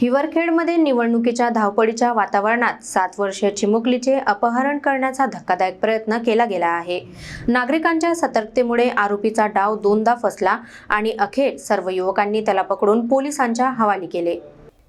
हिवरखेडमध्ये निवडणुकीच्या धावपळीच्या वातावरणात सात वर्षीय चिमुकलीचे अपहरण करण्याचा धक्कादायक प्रयत्न केला गेला आहे. नागरिकांच्या सतर्कतेमुळे आरोपीचा डाव दोनदा फसला आणि अखेर सर्व युवकांनी त्याला पकडून पोलिसांच्या हवाली केले.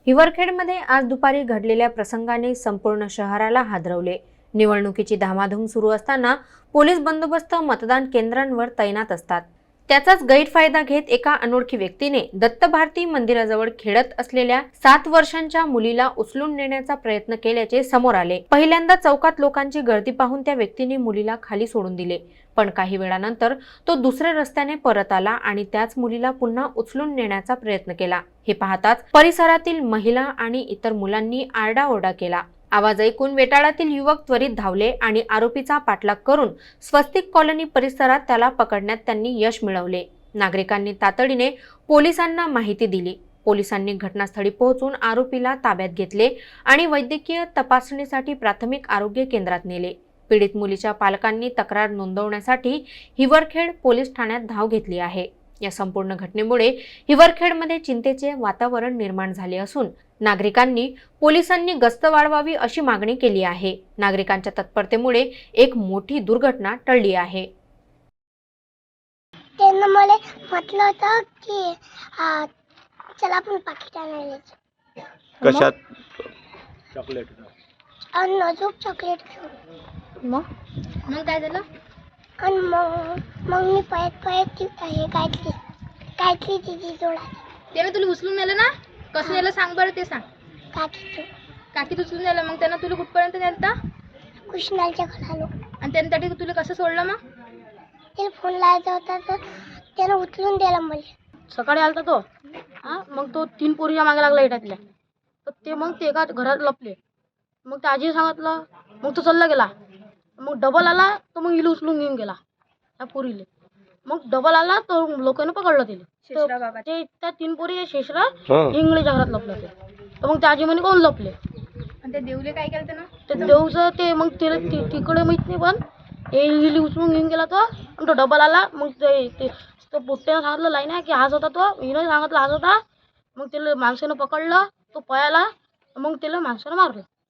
हिवरखेडमध्ये आज दुपारी घडलेल्या प्रसंगाने संपूर्ण शहराला हादरवले निवडणुकीची धामाधूम सुरू असताना पोलीस बंदोबस्त मतदान केंद्रांवर तैनात असतात. त्याचाच गैरफायदा घेत एका अनोळखी व्यक्तीने दत्त भारती मंदिराजवळ खेळत असलेल्या सात वर्षांच्या मुलीला उचलून नेण्याचा प्रयत्न केल्याचे समोर आले. पहिल्यांदा चौकात लोकांची गर्दी पाहून त्या व्यक्तीने मुलीला खाली सोडून दिले. पण काही वेळानंतर तो दुसऱ्या रस्त्याने परत आला आणि त्याच मुलीला पुन्हा उचलून नेण्याचा प्रयत्न केला. हे पाहताच परिसरातील महिला आणि इतर मुलांनी आरडाओरडा केला. आवाज ऐकून वेटाळातील युवक त्वरित धावले आणि आरोपीचा पाठलाग करून स्वस्तिक कॉलनी परिसरात त्याला पकडण्यात त्यांनी यश मिळवले. नागरिकांनी तातडीने पोलिसांना माहिती दिली. पोलिसांनी घटनास्थळी पोहोचून आरोपीला ताब्यात घेतले आणि वैद्यकीय तपासणीसाठी प्राथमिक आरोग्य केंद्रात नेले. पीडित मुलीच्या पालकांनी तक्रार नोंदवण्यासाठी हिवरखेड पोलीस ठाण्यात धाव घेतली आहे. या संपूर्ण घटनेमुळे हिवरखेडमध्ये चिंतेचे वातावरण निर्माण झाले असून नागरिकांनी पोलिसांनी गस्त वाढवावी अशी मागणी केली आहे. नागरिकांच्या तत्परतेमुळे एक मोठी दुर्घटना टळली आहे. त्यानं मला म्हटलं होतं की चला आपण पाकिट आणायला जाऊ. कशात? चॉकलेट आणि अजून चॉकलेट. घेऊ मग मग काय झालं? आणि मग मग मी पळत पळत ती हे काढली काढली तिची जोडा त्यानं तुला उचलून नेलं ना? कसं नेलं सांग बरं ते सांग. काकी काकीत उचलून नेलं मग त्यानं तुला कुठपर्यंत नेलं होतं? कृष्णालच्या घरी आलो आणि त्यानं त्यासाठी तुला कसं सोडलं मग? त्याला फोन लावायचा होता तर त्यानं उचलून दिला मला सकाळी आलता तो. हा? मग तो तीन पोरीच्या मागे लागला इटातल्या तर ते मग ते एका घरात लपले. मग त्या आजी सांगितलं मग तो चालला गेला. मग डबल आला तर मग इला उचलून घेऊन गेला. त्या पोरीले. मग डबल आला तर लोकांनी पकडलं शेषराव तिला. ते त्या तीन पोरी शेषरा हा. इंगळीच्या घरात लपले ते. तर मग त्या आजी म्हणे कोण लपले? आणि ते देवले काय केलं त्यानं ते देऊचं ते मग तिला ति- तिकडे माहीत नाही पण हे इली उचलून घेऊन गेला तो. आणि तो डबल आला मग ते ते तो पोट्ट्यानं सांगितलं लाईन आहे की हाच होता तो. हिनं सांगितलं हाच होता. मग त्याला माणसानं पकडलं तो पळाला. मग त्याला माणसानं मारलं.